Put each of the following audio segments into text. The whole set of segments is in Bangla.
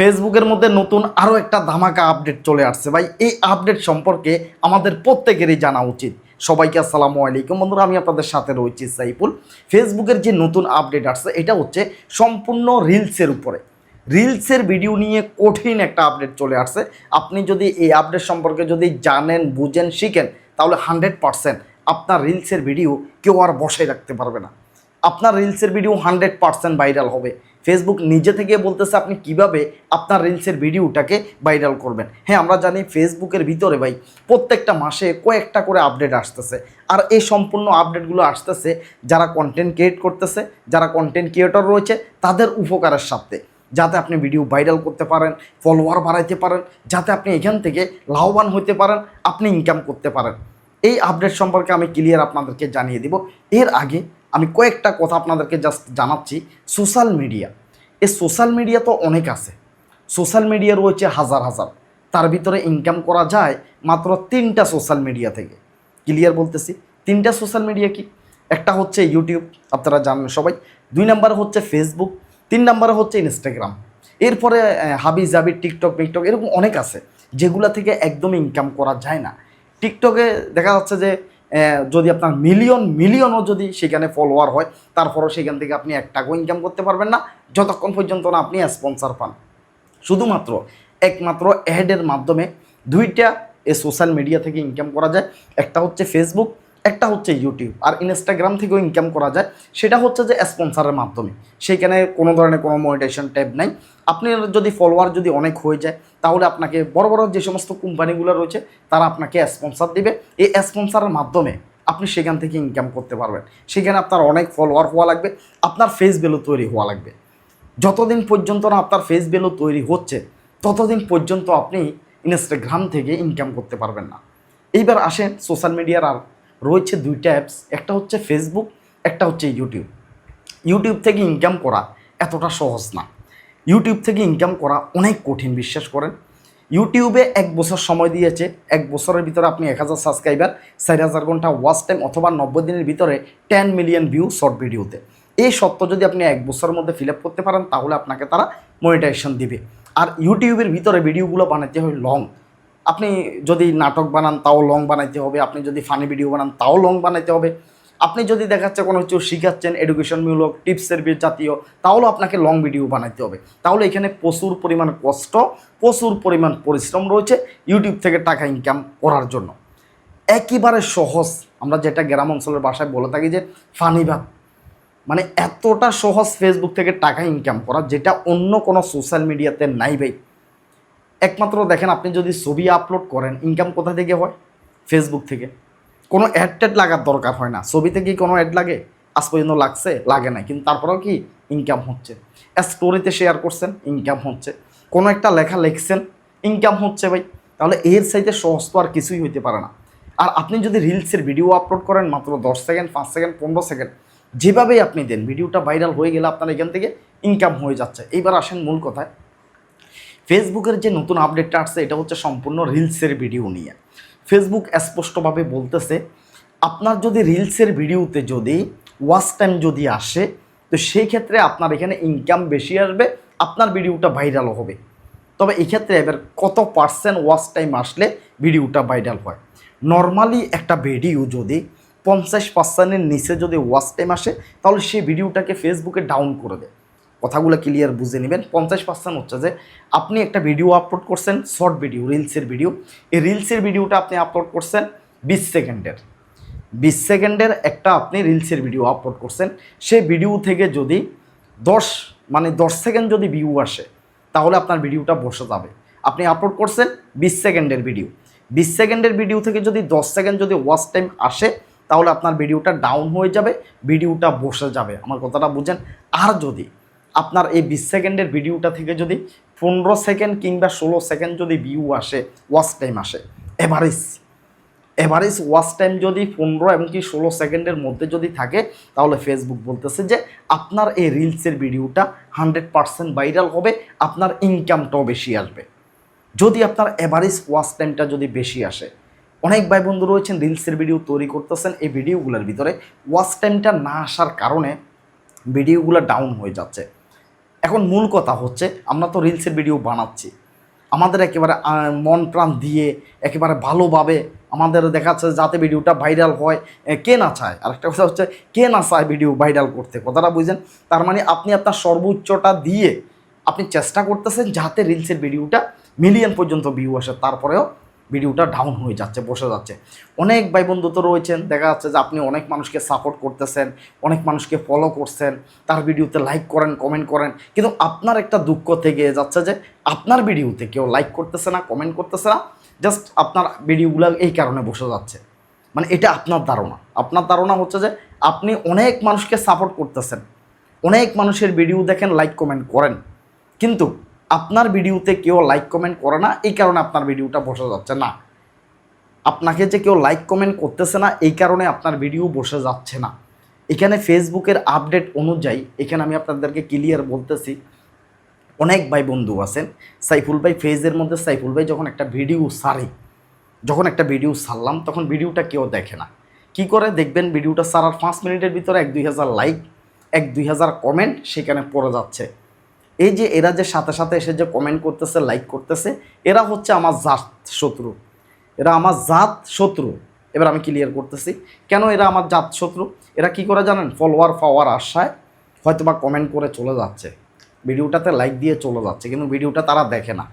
ফেসবুকের মধ্যে নতুন আরও একটা ধামাকা আপডেট চলে আসছে। ভাই, এই আপডেট সম্পর্কে আমাদের প্রত্যেকেরই জানা উচিত। সবাইকে আসসালামু আলাইকুম। বন্ধুরা, আমি আপনাদের সাথে রয়েছি সাইফুল। ফেসবুকের যে নতুন আপডেট আসছে, এটা হচ্ছে সম্পূর্ণ রিলসের উপরে। রিলসের ভিডিও নিয়ে কঠিন একটা আপডেট চলে আসছে। আপনি যদি এই আপডেট সম্পর্কে যদি জানেন, বুঝেন, শিখেন, তাহলে হান্ড্রেড পারসেন্ট আপনার রিলসের ভিডিও কেউ আর বসায় রাখতে পারবে না। আপনার রিলসের ভিডিও হান্ড্রেড পারসেন্ট ভাইরাল হবে। ফেসবুক নিজে থেকে বলতেছে আপনি কীভাবে আপনার রিলসের ভিডিওটাকে ভাইরাল করবেন। হ্যাঁ আমরা জানি ফেসবুকের ভিতরে ভাই প্রত্যেকটা মাসে কয়েকটা করে আপডেট আসতেছে। আর এই সম্পূর্ণ আপডেটগুলো আসতেছে যারা কন্টেন্ট ক্রিয়েট করতেছে, যারা কন্টেন্ট ক্রিয়েটর রয়েছে, তাদের উপকারের সাথে যাতে আপনি ভিডিও ভাইরাল করতে পারেন ফলোয়ার বাড়াইতে পারেন, যাতে আপনি এখান থেকে লাভবান হতে পারেন, আপনি ইনকাম করতে পারেন। এই আপডেট সম্পর্কে আমি ক্লিয়ার আপনাদেরকে জানিয়ে দিব। এর আগে আমি কয়েকটা কথা আপনাদেরকে জাস্ট জানাচ্ছি। সোশ্যাল মিডিয়া এ সোশ্যাল মিডিয়া তো অনেক আছে। সোশ্যাল মিডিয়া রয়েছে হাজার হাজার। তার ভিতরে ইনকাম করা যায় মাত্র তিনটা সোশ্যাল মিডিয়া থেকে। ক্লিয়ার বলতেছি? তিনটা সোশ্যাল মিডিয়া কি? একটা হচ্ছে ইউটিউব আপনারা জানেন সবাই। দুই নাম্বার হচ্ছে ফেসবুক তিন নাম্বারে হচ্ছে ইনস্টাগ্রাম এরপরে হাবি জাবি টিকটক মিকটক এরকম অনেক আছে, যেগুলা থেকে একদম ইনকাম করা যায় না। টিকটকে দেখা যাচ্ছে যে যদি আপনার মিলিয়ন মিলিয়নও যদি সেখানে ফলোয়ার হয়, তারপরও সেখান থেকে আপনি এক টাকাও ইনকাম করতে পারবেন না, যতক্ষণ পর্যন্ত না আপনি স্পন্সার পান। শুধুমাত্র, একমাত্র অ্যাডের মাধ্যমে দুইটা এই সোশ্যাল মিডিয়া থেকে ইনকাম করা যায়। একটা হচ্ছে ফেসবুক একটা হচ্ছে ইউটিউব আর ইনস্টাগ্রাম থেকেও ইনকাম করা যায়। সেটা হচ্ছে যে স্পন্সারের মাধ্যমে। সেইখানে কোনো ধরনের কোনো মনিটেশন ট্যাব নাই। আপনি যদি ফলোয়ার যদি অনেক হয়ে যায়, তাহলে আপনাকে বড় বড় যে সমস্ত কোম্পানিগুলো রয়েছে, তারা আপনাকে স্পন্সার দিবে। এই স্পন্সারের মাধ্যমে আপনি সেখান থেকে ইনকাম করতে পারবেন। সেখানে আপনার অনেক ফলোয়ার হওয়া লাগবে, আপনার ফেস ভ্যালু তৈরি হওয়া লাগবে। যতদিন পর্যন্ত না আপনার ফেস ভ্যালু তৈরি হচ্ছে, ততদিন পর্যন্ত আপনি ইনস্টাগ্রাম থেকে ইনকাম করতে পারবেন না। এইবার আসেন সোশ্যাল মিডিয়ার আর রয়েছে দুইটা অ্যাপস একটা হচ্ছে ফেসবুক একটা হচ্ছে ইউটিউব ইউটিউব থেকে ইনকাম করা এতটা সহজ না। ইউটিউব থেকে ইনকাম করা অনেক কঠিন, বিশ্বাস করেন। ইউটিউবে এক বছর সময় দিয়েছে, এক বছরের ভিতরে আপনি এক হাজার সাবস্ক্রাইবার চার হাজার ঘণ্টা ওয়াচ টাইম অথবা নব্বই দিনের ভিতরে টেন মিলিয়ন ভিউ শর্ট ভিডিওতে এই সত্য যদি আপনি এক বছরের মধ্যে ফিল করতে পারেন, তাহলে আপনাকে তারা মনিটাইজেশন দিবে। আর ইউটিউবের ভিতরে ভিডিওগুলো বানাতে হয় লং আপনি যদি নাটক বানান, তাও লং বানাইতে হবে। আপনি যদি ফানি ভিডিও বানান, তাও লং বানাইতে হবে। আপনি যদি দেখাচ্ছে কোনো কিছু শিখাচ্ছেন এডুকেশনমূলক টিপসের জাতীয় তাহলেও আপনাকে লং ভিডিও বানাইতে হবে। তাহলে এখানে প্রচুর পরিমাণ কষ্ট, প্রচুর পরিমাণ পরিশ্রম রয়েছে ইউটিউব থেকে টাকা ইনকাম করার জন্য। একেবারে সহজ, আমরা যেটা গ্রাম অঞ্চলের বাসায় বলে থাকি যে ফানি ভাব। মানে এতটা সহজ ফেসবুক থেকে টাকা ইনকাম করা, যেটা অন্য কোনো সোশ্যাল মিডিয়াতে নাই ভাই। একমাত্র দেখেন আপনি যদি ছবি আপলোড করেন ইনকাম কোথা থেকে হয়? ফেসবুক থেকে। কোনো অ্যাড ট্যাড লাগার দরকার হয় না। ছবিতে কি কোনো অ্যাড লাগে? আজ পর্যন্ত লাগছে, লাগে না কিন্তু তারপরেও কি ইনকাম হচ্ছে। স্টোরিতে শেয়ার করছেন ইনকাম হচ্ছে। কোনো একটা লেখা লিখছেন ইনকাম হচ্ছে ভাই। তাহলে এর সাইতে সহজ তো আর কিছুই হইতে পারে না। আর আপনি যদি রিলসের ভিডিও আপলোড করেন, মাত্র দশ সেকেন্ড পাঁচ সেকেন্ড পনেরো সেকেন্ড যেভাবেই আপনি দেন ভিডিওটা ভাইরাল হয়ে গেলে আপনার এখান থেকে ইনকাম হয়ে যাচ্ছে। এইবার আসেন মূল কথায় ফেসবুকের যে নতুন আপডেটটা আসছে, এটা হচ্ছে সম্পূর্ণ রিলসের ভিডিও নিয়ে। ফেসবুক স্পষ্টভাবে বলতেছে, আপনার যদি রিলসের ভিডিওতে যদি ওয়াচ টাইম যদি আসে, তো সেই ক্ষেত্রে আপনার এখানে ইনকাম বেশি আসবে, আপনার ভিডিওটা ভাইরালও হবে। তবে এক্ষেত্রে এবার কত পার্সেন্ট ওয়াচ টাইম আসলে ভিডিওটা ভাইরাল হয়? নর্মালি একটা ভিডিও যদি পঞ্চাশ পার্সেন্টের নিচে যদি ওয়াচ টাইম আসে, তাহলে সেই ভিডিওটাকে ফেসবুকে ডাউন করে দেয়। কথাগুলো ক্লিয়ার বুঝে নেবেন। পঞ্চাশ পার্সেন্ট হচ্ছে যে আপনি একটা ভিডিও আপলোড করছেন শর্ট ভিডিও রিলসের ভিডিও এই রিলসের ভিডিওটা আপনি আপলোড করছেন বিশ সেকেন্ডের। বিশ সেকেন্ডের একটা আপনি রিলসের ভিডিও আপলোড করছেন। সেই ভিডিও থেকে যদি দশ মানে দশ সেকেন্ড যদি ভিউ আসে, তাহলে আপনার ভিডিওটা বসে যাবে। আপনি আপলোড করছেন বিশ সেকেন্ডের ভিডিও বিশ সেকেন্ডের ভিডিও থেকে যদি দশ সেকেন্ড যদি ওয়াচ টাইম আসে, তাহলে আপনার ভিডিওটা ডাউন হয়ে যাবে ভিডিওটা বসে যাবে। আমার কথাটা বুঝেন? আর যদি আপনার এই বিশ সেকেন্ডের ভিডিওটা থেকে যদি পনেরো সেকেন্ড কিংবা ষোলো সেকেন্ড যদি ভিউ আসে ওয়াচ টাইম আসে এভারেজ এভারেজ ওয়াচ টাইম যদি পনেরো এমনকি ষোলো সেকেন্ডের মধ্যে যদি থাকে, তাহলে ফেসবুক বলতেছে যে আপনার এই রিলসের ভিডিওটা হান্ড্রেড পারসেন্ট ভাইরাল হবে, আপনার ইনকামটাও বেশি আসবে। যদি আপনার এভারেজ ওয়াচ টাইমটা যদি বেশি আসে, অনেক ভাই বন্ধু রয়েছেন রিলসের ভিডিও তৈরি করতেছেন, এই ভিডিওগুলোর ভিতরে ওয়াচ টাইমটা না আসার কারণে ভিডিওগুলো ডাউন হয়ে যাচ্ছে। এখন মূল কথা হচ্ছে, আমরা তো রিলসের ভিডিও বানাচ্ছি। আমাদের একেবারে মন প্রাণ দিয়ে, একেবারে ভালোভাবে আমাদের দেখাচ্ছে যাতে ভিডিওটা ভাইরাল হয় কে না চায়? আর একটা কথা হচ্ছে, কে না চায় ভিডিও ভাইরাল করতে? কথাটা বুঝেন? তার মানে আপনি আপনার সর্বোচ্চটা দিয়ে আপনি চেষ্টা করতেছেন যাতে রিলসের ভিডিওটা মিলিয়ন পর্যন্ত ভিউ আসে। তারপরেও ভিডিওটা ডাউন হয়ে যাচ্ছে, বসে যাচ্ছে। অনেক ভাই বন্ধু তো রয়েছেন, দেখা যাচ্ছে যে আপনি অনেক মানুষকে সাপোর্ট করতেছেন, অনেক মানুষকে ফলো করছেন, তার ভিডিওতে লাইক করেন কমেন্ট করেন। কিন্তু আপনার একটা দুঃখ থেকে যাচ্ছে যে আপনার ভিডিওতে কেউ লাইক করতেছে না কমেন্ট করতেছে না জাস্ট আপনার ভিডিওগুলো এই কারণে বসে যাচ্ছে। মানে এটা আপনার ধারণা। আপনার ধারণা হচ্ছে যে আপনি অনেক মানুষকে সাপোর্ট করতেছেন, অনেক মানুষের ভিডিও দেখেন লাইক কমেন্ট করেন। কিন্তু আপনার ভিডিওতে কেউ লাইক কমেন্ট করে না, এই কারণে আপনার ভিডিওটা বসে যাচ্ছে না। আপনাকে যে কেউ লাইক কমেন্ট করতেছে না, এই কারণে আপনার ভিডিও বসে যাচ্ছে না। এখানে ফেসবুকের আপডেট অনুযায়ী, এখানে আমি আপনাদেরকে ক্লিয়ার বলতেছি, অনেক ভাই বন্ধু আছেন। সাইফুল ভাই ফেজের মধ্যে, সাইফুল ভাই যখন একটা ভিডিও সারে, যখন একটা ভিডিও সারলাম, তখন ভিডিওটা কেউ দেখে না। কি করে? দেখবেন ভিডিওটা সারার পাঁচ মিনিটের ভিতরে এক দুই হাজার লাইক এক দুই হাজার কমেন্ট সেখানে পড়ে যাচ্ছে। এই যে এরা যে সাথে সাথে এসে যে কমেন্ট করতেছে লাইক করতেছে, এরা হচ্ছে আমার জাত শত্রু। এরা আমার জাত শত্রু। এবার আমি ক্লিয়ার করতেছি, কেন এরা আমার জাত শত্রু? এরা কি করে জানেন? ফলোয়ার পাওয়ার আশায় হয়তো বা কমেন্ট করে চলে যাচ্ছে। ভিডিওটাতে লাইক দিয়ে চলে যাচ্ছে, কিন্তু ভিডিওটা তারা দেখে না।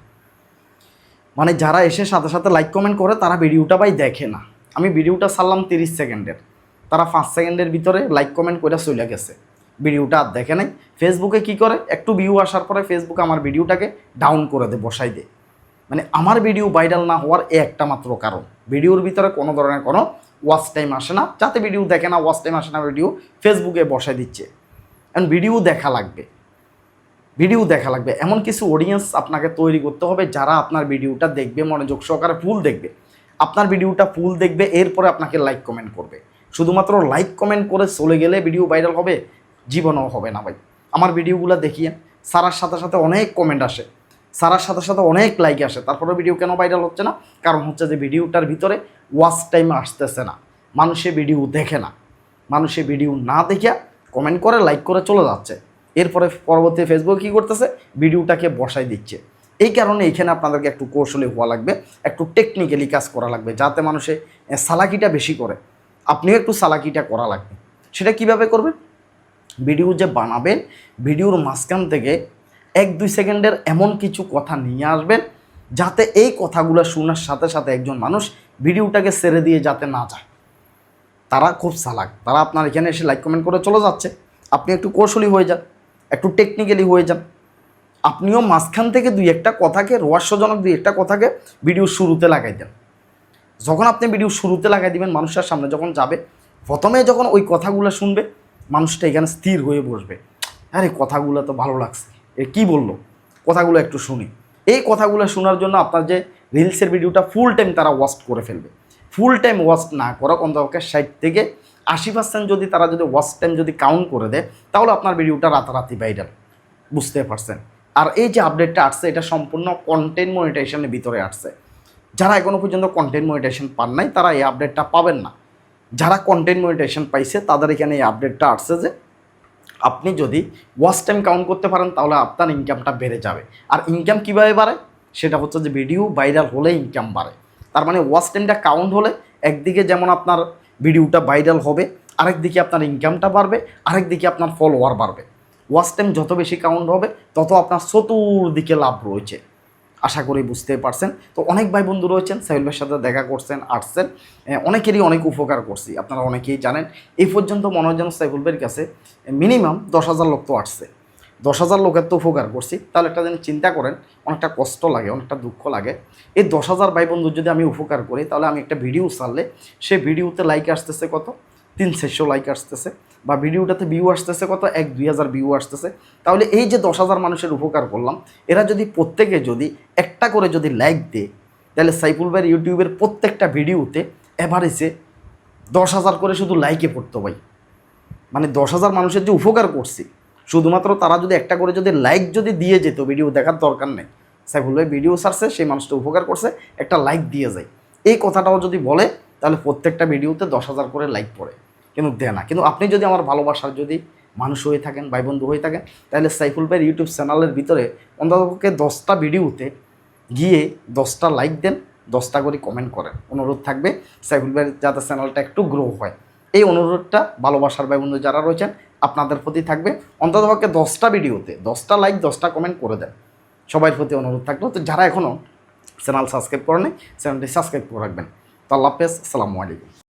মানে যারা এসে সাথে সাথে লাইক কমেন্ট করে, তারা ভিডিওটা ভাই দেখে না। আমি ভিডিওটা সারলাম তিরিশ সেকেন্ডের। তারা পাঁচ সেকেন্ডের ভিতরে লাইক কমেন্ট করে চলে গেছে। ভিডিওটা আর দেখে নাই। ফেসবুকে কি করে? একটু ভিউ আসার পরে ফেসবুকে আমার ভিডিওটাকে ডাউন করে দে বসাই দে মানে আমার ভিডিও ভাইরাল না হওয়ার এ একটা মাত্র কারণ। ভিডিওর ভিতরে কোনো ধরনের কোনো ওয়াচ টাইম আসে না। যাতে ভিডিও দেখে না ওয়াচ টাইম আসে না ভিডিও ফেসবুকে বসাই দিচ্ছে। এখন ভিডিও দেখা লাগবে। ভিডিও দেখা লাগবে। এমন কিছু অডিয়েন্স আপনাকে তৈরি করতে হবে যারা আপনার ভিডিওটা দেখবে, মনোযোগ সহকারে ফুল দেখবে। আপনার ভিডিওটা ফুল দেখবে, এরপরে আপনাকে লাইক কমেন্ট করবে। শুধুমাত্র লাইক কমেন্ট করে চলে গেলে ভিডিও ভাইরাল হবে? জীবনেও হবে না ভাই। আমার ভিডিওগুলো দেখিয়ে সারার সাথে সাথে অনেক কমেন্ট আসে, সারার সাথে সাথে অনেক লাইক আসে। তারপরে ভিডিও কেন ভাইরাল হচ্ছে না? কারণ হচ্ছে যে ভিডিওটার ভিতরে ওয়াচ টাইম আসতেছে না। মানুষে ভিডিও দেখে না। মানুষে ভিডিও না দেখে কমেন্ট করে লাইক করে চলে যাচ্ছে। এরপরে পরবর্তী ফেসবুক কী করতেছে? ভিডিওটাকে বসাই দিচ্ছে। এই কারণে এখানে আপনাদেরকে একটু কৌশলী হওয়া লাগবে, একটু টেকনিক্যালি কাজ করা লাগবে, যাতে মানুষে সালাকিটা বেশি করে। আপনিও একটু সালাকিটা করা লাগবে। সেটা কীভাবে করবেন? ভিডিও যে বানাবেন, ভিডিওর মাঝখান থেকে এক দুই সেকেন্ডের এমন কিছু কথা নিয়ে আসবেন, যাতে এই কথাগুলো শোনার সাথে সাথে একজন মানুষ ভিডিওটাকে ছেড়ে দিয়ে যাতে না যায়। তারা খুব চালাক। তারা আপনার এখানে এসে লাইক কমেন্ট করে চলে যাচ্ছে। আপনি একটু কৌশলী হয়ে যান, একটু টেকনিক্যালি হয়ে যান। আপনিও মাঝখান থেকে দুই একটা কথাকে, রহস্যজনক দুই একটা কথাকে ভিডিও শুরুতে লাগাই দেন। যখন আপনি ভিডিও শুরুতে লাগাই দিবেন, মানুষের সামনে যখন যাবে, প্রথমে যখন ওই কথাগুলো শুনবে মানুষটা এখানে স্থির হয়ে বসবে। আরে, কথাগুলো তো ভালো লাগছে। এ কী বলল? কথাগুলো একটু শুনি। এই কথাগুলো শোনার জন্য আপনার যে রিলসের ভিডিওটা ফুল টাইম তারা ওয়াচ করে ফেলবে। ফুল টাইম ওয়াচ না করো অন্তপক্ষে ষাট থেকে আশি পার্সেন্ট যদি তারা যদি ওয়াচ টাইম যদি কাউন্ট করে দেয়, তাহলে আপনার ভিডিওটা রাতারাতি ভাইরাল বুঝতে পারছেন? আর এই যে আপডেটটা আসছে, এটা সম্পূর্ণ কন্টেন্ট মনিটাইজেশনের ভিতরে আসছে। যারা এখনও পর্যন্ত কন্টেন্ট মনিটাইজেশন পান নাই, তারা এই আপডেটটা পাবেন না। যারা কন্টেন্ট মনিটাইজেশন পাইছে, তাদের এখানে এই আপডেটটা আসছে যে, আপনি যদি ওয়াচ টাইম কাউন্ট করতে পারেন, তাহলে আপনার ইনকামটা বেড়ে যাবে। আর ইনকাম কীভাবে বাড়ে? সেটা হচ্ছে যে ভিডিও ভাইরাল হলে ইনকাম বাড়ে। তার মানে ওয়াচ টাইমটা কাউন্ট হলে একদিকে যেমন আপনার ভিডিওটা ভাইরাল হবে, আরেকদিকে আপনার ইনকামটা বাড়বে, আরেকদিকে আপনার ফলোয়ার বাড়বে। ওয়াচ টাইম যত বেশি কাউন্ট হবে, তত আপনার চতুর্দিকে লাভ রয়েছে। আশা করি বুঝতে পারছেন। তো অনেক ভাই বন্ধু রয়েছেন সাইল ভাইয়ের সাথে দেখা করছেন, আসছেন। অনেকেরই অনেক উপকার করছি, আপনারা অনেকেই জানেন। এই পর্যন্ত মনে হয় যেন সাইফুল ভাইয়ের কাছে মিনিমাম দশ হাজার লোক তো আসছে। দশ হাজার লোকের তো উপকার করছি। তাহলে একটা জিনিস চিন্তা করেন, অনেকটা কষ্ট লাগে, অনেকটা দুঃখ লাগে। এই দশ হাজার ভাই বন্ধু যদি আমি উপকার করি, তাহলে আমি একটা ভিডিও ছাড়লে, সে ভিডিওতে লাইক আসতেছে কত? তিন চারশো লাইক আসতেছে। বা ভিডিওটাতে ভিউ আসতেছে কত? এক, দুই হাজার ভিউ আসতেছে। তাহলে এই যে দশ হাজার মানুষের উপকার করলাম, এরা যদি প্রত্যেকে যদি একটা করে যদি লাইক দেয়, তাহলে সাইফুল ভাইয়ের ইউটিউবের প্রত্যেকটা ভিডিওতে এভারেজে দশ হাজার করে শুধু লাইকে পড়তো ভাই। মানে দশ হাজার মানুষের যে উপকার করছি, শুধুমাত্র তারা যদি একটা করে যদি লাইক যদি দিয়ে যেত, ভিডিও দেখার দরকার নেই। সাইফুল ভাই ভিডিও সারছে সেই মানুষটা উপকার করছে, একটা লাইক দিয়ে যায়। এই কথাটাও যদি বলে, তাহলে প্রত্যেকটা ভিডিওতে দশ হাজার করে লাইক পড়ে। কিন্তু দেয় না। কিন্তু আপনি যদি আমার ভালোবাসার যদি মানুষ হয়ে থাকেন ভাই বন্ধু হয়ে থাকেন, তাহলে সাইফুল ভাইয়ের ইউটিউব চ্যানেলের ভিতরে অন্ততপক্ষে দশটা ভিডিওতে গিয়ে দশটা লাইক দেন, দশটা করে কমেন্ট করেন। অনুরোধ থাকবে সাইফুল ভাইয়ের যাতে চ্যানেলটা একটু গ্রো হয়। এই অনুরোধটা ভালোবাসার ভাই বন্ধু যারা রয়েছেন, আপনাদের প্রতি থাকবে। অন্ততপক্ষে দশটা ভিডিওতে দশটা লাইক, দশটা কমেন্ট করে দেন। সবার প্রতি অনুরোধ থাকল। তো যারা এখনও চ্যানেল সাবস্ক্রাইব করেনি চ্যানেলটি সাবস্ক্রাইব করে রাখবেন। তো আল্লাহ হাফেজ। আসসালামু আলাইকুম।